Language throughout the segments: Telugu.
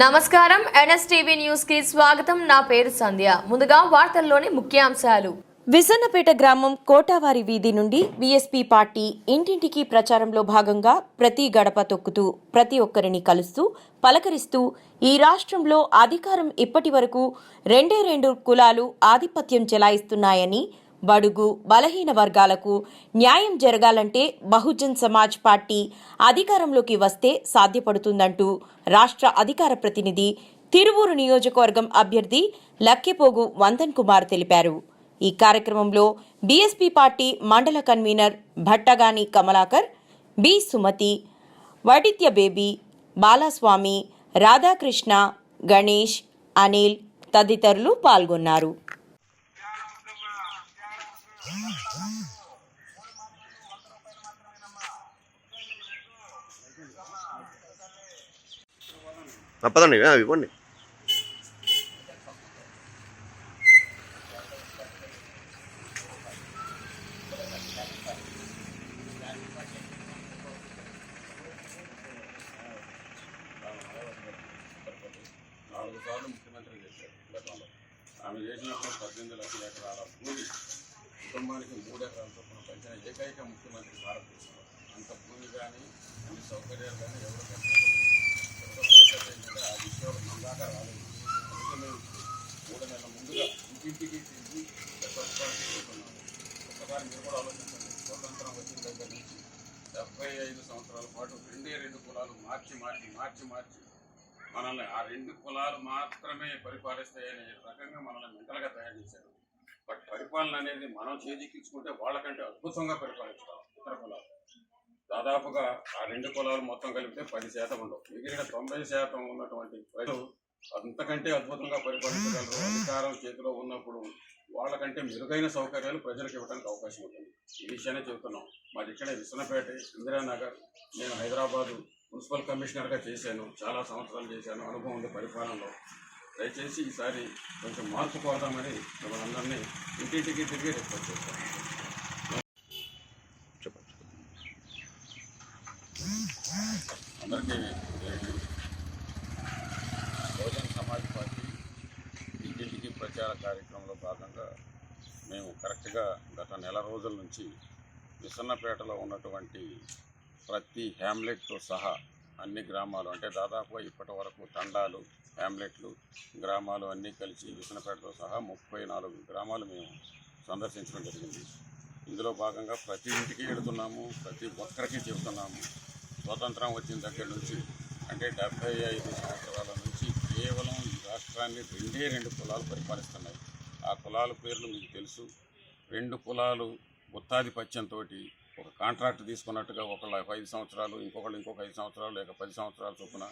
నమస్కారం. ఎన్ఎస్టీవీ న్యూస్కి స్వాగతం. నా పేరు సంధ్య. ముందుగా వార్తల్లోని ముఖ్యాంశాలు. విసన్నపేట గ్రామం కోటావారి వీధి నుండి బీఎస్పీ పార్టీ ఇంటింటికి ప్రచారంలో భాగంగా ప్రతి గడప తొక్కుతూ ప్రతి ఒక్కరిని కలుస్తూ పలకరిస్తూ ఈ రాష్ట్రంలో అధికారం ఇప్పటి వరకు రెండే రెండు కులాలు ఆధిపత్యం చెలాయిస్తున్నాయని బడుగు బలహీన వర్గాలకు న్యాయం జరగాలంటే బహుజన్ సమాజ్ పార్టీ అధికారంలోకి వస్తే సాధ్యపడుతుందంటూ రాష్ట్ర అధికార ప్రతినిధి తిరువూరు నియోజకవర్గం అభ్యర్థి లక్కెపోగు వందన్ కుమార్ తెలిపారు. ఈ కార్యక్రమంలో బీఎస్పీ పార్టీ మండల కన్వీనర్ భట్టగాని కమలాకర్ బి సుమతి వడిత్య బేబీ బాలస్వామి రాధాకృష్ణ గణేష్ అనిల్ తదితరులు పాల్గొన్నారు. తప్పదండి అవి ఇవ్వండి. నాలుగు సార్లు ముఖ్యమంత్రి చేశారు. గతంలో ఆమె చేసినప్పుడు పద్దెనిమిది లక్షల ఎకరాల భూమి కుటుంబానికి మూడు ఎకరాల చొప్పున పెంచిన ఏకైక ముఖ్యమంత్రి భారతదేశంలో అంత భూమి కానీ అన్ని సౌకర్యాలు కానీ ఎవరు కట్టినప్పుడు ఆ విషయాలు మన దాకా రాలేదు. అందుకే మేము మూడు నెలల ముందుగా ఇంటింటికి తిరిగి స్వచ్ఛాలు ఒకసారి మీరు కూడా ఆలోచించండి. స్వతంత్రం వచ్చిన దగ్గర నుంచి డెబ్బై ఐదు సంవత్సరాల పాటు రెండే రెండు కులాలు మార్చి మార్చి మార్చి మార్చి మనల్ని ఆ రెండు కులాలు మాత్రమే పరిపాలిస్తాయనే రకంగా మనల్ని మెంటల్గా తయారు చేశారు. బట్ పరిపాలన అనేది మనం చేజిక్కించుకుంటే వాళ్ళకంటే అద్భుతంగా పరిపాలిస్తాం ఇతర కులాలు దాదాపుగా ఆ రెండు కులాలు మొత్తం కలిపితే పది శాతం ఉండవు. మిగిలిన తొంభై శాతం ఉన్నటువంటి ప్రజలు అంతకంటే అద్భుతంగా పరిపాలించగలరు. అధికారం చేతిలో ఉన్నప్పుడు వాళ్ళకంటే మెరుగైన సౌకర్యాలు ప్రజలకు ఇవ్వడానికి అవకాశం ఉంటుంది. ఈ విషయాన్ని చెబుతున్నాం. మాది ఇక్కడ విశ్వనపేట ఇందిరానగర్. నేను హైదరాబాదు మున్సిపల్ కమిషనర్గా చేశాను. చాలా సంవత్సరాలు చేశాను. అనుభవం ఉంది పరిపాలనలో. దయచేసి ఈసారి కొంచెం మార్పు కోరదామని ఇంటింటికి తిరిగి రిక్వెస్ట్ చేస్తాం అందరికీ బహుజన్ సమాజ్ పార్టీ ఇంటింటికి ప్రచార కార్యక్రమంలో భాగంగా మేము కరెక్ట్గా గత నెల రోజుల నుంచి విసన్నపేటలో ఉన్నటువంటి ప్రతి హ్యామ్లెట్తో సహా అన్ని గ్రామాలు అంటే దాదాపుగా ఇప్పటి వరకు తండాలు హ్యామ్లెట్లు గ్రామాలు అన్నీ కలిసి విసనపేటతో సహా ముప్పై నాలుగు గ్రామాలు మేము సందర్శించడం జరిగింది. ఇందులో భాగంగా ప్రతి ఇంటికి వెళుతున్నాము ప్రతి ఒక్కరికి చెబుతున్నాము. స్వతంత్రం వచ్చిన దగ్గర నుంచి అంటే డెబ్బై ఐదు సంవత్సరాల నుంచి కేవలం ఈ రాష్ట్రాన్ని రెండే రెండు కులాలు పరిపాలిస్తున్నాయి. ఆ కులాల పేర్లు మీకు తెలుసు. రెండు కులాలు గుత్తాధిపత్యంతో ఒక కాంట్రాక్ట్ తీసుకున్నట్టుగా ఒకళ్ళు ఐదు సంవత్సరాలు ఇంకొకళ్ళు ఇంకొక ఐదు సంవత్సరాలు లేక పది సంవత్సరాల చొప్పున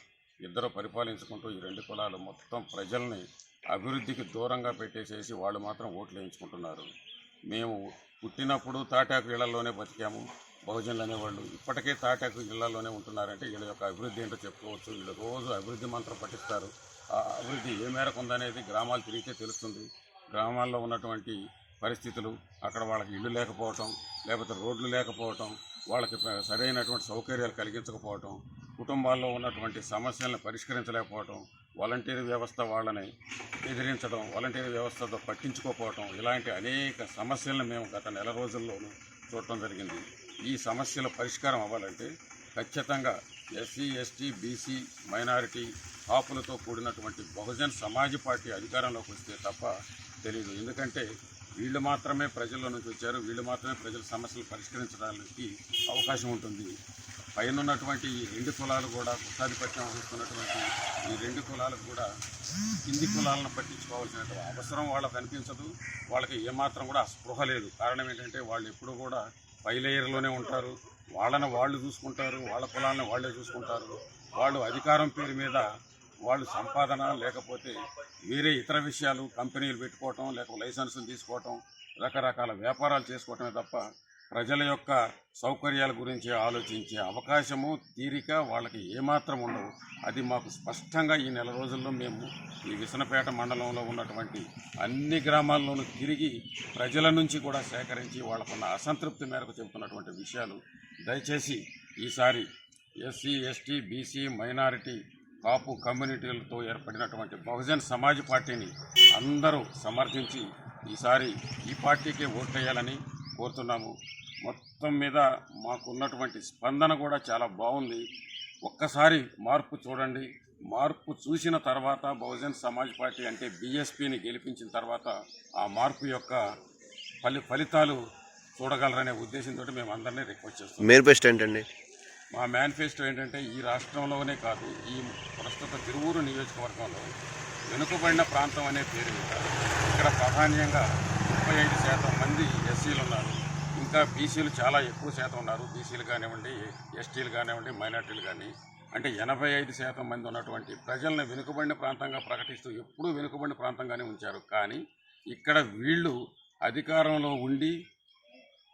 ఇద్దరు పరిపాలించుకుంటూ ఈ రెండు కులాలు మొత్తం ప్రజల్ని అభివృద్ధికి దూరంగా పెట్టేసేసి వాళ్ళు మాత్రం ఓట్లు వేయించుకుంటున్నారు. మేము పుట్టినప్పుడు తాటాకు ఇళ్ళలోనే బతికాము బహుజనులు అనేవాళ్ళు. ఇప్పటికే తాటాకు ఇళ్ళలోనే ఉంటున్నారంటే వీళ్ళ యొక్క అభివృద్ధి ఏంటో చెప్పుకోవచ్చు. వీళ్ళు రోజు అభివృద్ధి మంత్రం పఠిస్తారు. ఆ అభివృద్ధి ఏ మేరకు ఉందనేది గ్రామాలు తిరిగితే తెలుస్తుంది. గ్రామాల్లో ఉన్నటువంటి పరిస్థితులు అక్కడ వాళ్ళకి ఇల్లు లేకపోవటం లేకపోతే రోడ్లు లేకపోవటం వాళ్ళకి సరైనటువంటి సౌకర్యాలు కలిగించకపోవటం కుటుంబాల్లో ఉన్నటువంటి సమస్యలను పరిష్కరించలేకపోవటం వాలంటీర్ వ్యవస్థ వాళ్ళని ఎదిరించడం వాలంటీర్ వ్యవస్థతో పట్టించుకోకపోవటం ఇలాంటి అనేక సమస్యలను మేము గత నెల రోజుల్లోనూ చూడటం జరిగింది. ఈ సమస్యల పరిష్కారం అవ్వాలంటే ఖచ్చితంగా ఎస్సీ ఎస్టీ బీసీ మైనారిటీ కాపులతో కూడినటువంటి బహుజన్ సమాజ్ పార్టీ అధికారంలోకి వస్తే తప్ప తెలియదు ఎందుకంటే వీళ్ళు మాత్రమే ప్రజల్లో నుంచి వచ్చారు వీళ్ళు మాత్రమే ప్రజల సమస్యలు పరిష్కరించడానికి అవకాశం ఉంటుంది. పైన ఉన్నటువంటి ఈ రెండు కులాలు కూడా గుత్తాధిపత్యం వహిస్తున్నటువంటి ఈ రెండు కులాలకు కూడా కింది కులాలను పట్టించుకోవాల్సిన అవసరం వాళ్ళకు అనిపించదు. వాళ్ళకి ఏమాత్రం కూడా స్పృహ లేదు. కారణం ఏంటంటే వాళ్ళు ఎప్పుడు కూడా పై లేయర్లోనే ఉంటారు. వాళ్ళని వాళ్ళు చూసుకుంటారు. వాళ్ళ కులాలను వాళ్ళే చూసుకుంటారు. వాళ్ళు అధికారం పేరు మీద వాళ్ళు సంపాదన లేకపోతే వేరే ఇతర విషయాలు కంపెనీలు పెట్టుకోవటం లేకపోతే లైసెన్సులు తీసుకోవటం రకరకాల వ్యాపారాలు చేసుకోవటమే తప్ప ప్రజల యొక్క సౌకర్యాల గురించి ఆలోచించే అవకాశము తీరిక వాళ్ళకి ఏమాత్రం ఉండవు. అది మాకు స్పష్టంగా ఈ నెల రోజుల్లో మేము ఈ విసనపేట మండలంలో ఉన్నటువంటి అన్ని గ్రామాల్లోనూ తిరిగి ప్రజల నుంచి కూడా సేకరించి వాళ్ళకున్న అసంతృప్తి మేరకు చెబుతున్నటువంటి విషయాలు దయచేసి ఈసారి SC ST BC minority Kapu కమ్యూనిటీలతో ఏర్పడినటువంటి బహుజన్ సమాజ్ పార్టీని అందరూ సమర్థించి ఈసారి ఈ పార్టీకే ఓట్లేయాలని కోరుతున్నాము. మొత్తం మీద మాకున్నటువంటి స్పందన కూడా చాలా బాగుంది. ఒక్కసారి మార్పు చూడండి. మార్పు చూసిన తర్వాత బహుజన్ సమాజ్ పార్టీ అంటే బీఎస్పీని గెలిపించిన తర్వాత ఆ మార్పు యొక్క ఫలి ఫలితాలు చూడగలరనే ఉద్దేశంతో మేము అందరినీ రిక్వెస్ట్ చేస్తున్నాం. మేనిఫెస్టో ఏంటండి? మా మేనిఫెస్టో ఏంటంటే ఈ రాష్ట్రంలోనే కాదు ఈ ప్రస్తుత తిరువూరు నియోజకవర్గంలో వెనుకబడిన ప్రాంతం అనే పేరు ఇక్కడ ప్రాధాన్యంగా ముప్పై ఐదు శాతం మంది ఎస్సీలు ఉన్నారు. ఇంకా బీసీలు చాలా ఎక్కువ శాతం ఉన్నారు. బీసీలు కానివ్వండి ఎస్టీలు కానివ్వండి మైనార్టీలు కానీ అంటే ఎనభై ఐదు శాతం మంది ఉన్నటువంటి ప్రజలను వెనుకబడిన ప్రాంతంగా ప్రకటిస్తూ ఎప్పుడూ వెనుకబడిన ప్రాంతంగానే ఉంచారు. కానీ ఇక్కడ వీళ్ళు అధికారంలో ఉండి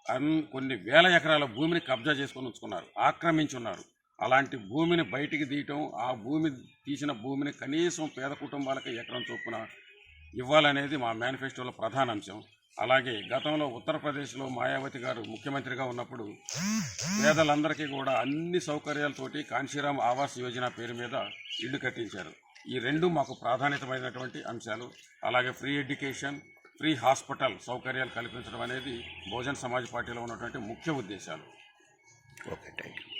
అన్ కొన్ని వేల ఎకరాల భూమిని కబ్జా చేసుకొని ఉంచుకున్నారు ఆక్రమించున్నారు. అలాంటి భూమిని బయటికి తీయటం ఆ భూమి తీసిన భూమిని కనీసం పేద కుటుంబాలకి ఎకరం చొప్పున ఇవ్వాలనేది మా మేనిఫెస్టోలో ప్రధాన అంశం. అలాగే గతంలో ఉత్తరప్రదేశ్లో మాయావతి గారు ముఖ్యమంత్రిగా ఉన్నప్పుడు పేదలందరికీ కూడా అన్ని సౌకర్యాలతోటి కాంశీరామ్ ఆవాస్ యోజన పేరు మీద ఇల్లు కట్టించారు. ఈ రెండు మాకు ప్రాధాన్యతమైనటువంటి అంశాలు. అలాగే ఫ్రీ ఎడ్యుకేషన్ ఫ్రీ హాస్పిటల్ సౌకర్యాలు కల్పించడం అనేది బహుజన్ సమాజ్ పార్టీలో ఉన్నటువంటి ముఖ్య ఉద్దేశాలు. Okay thank you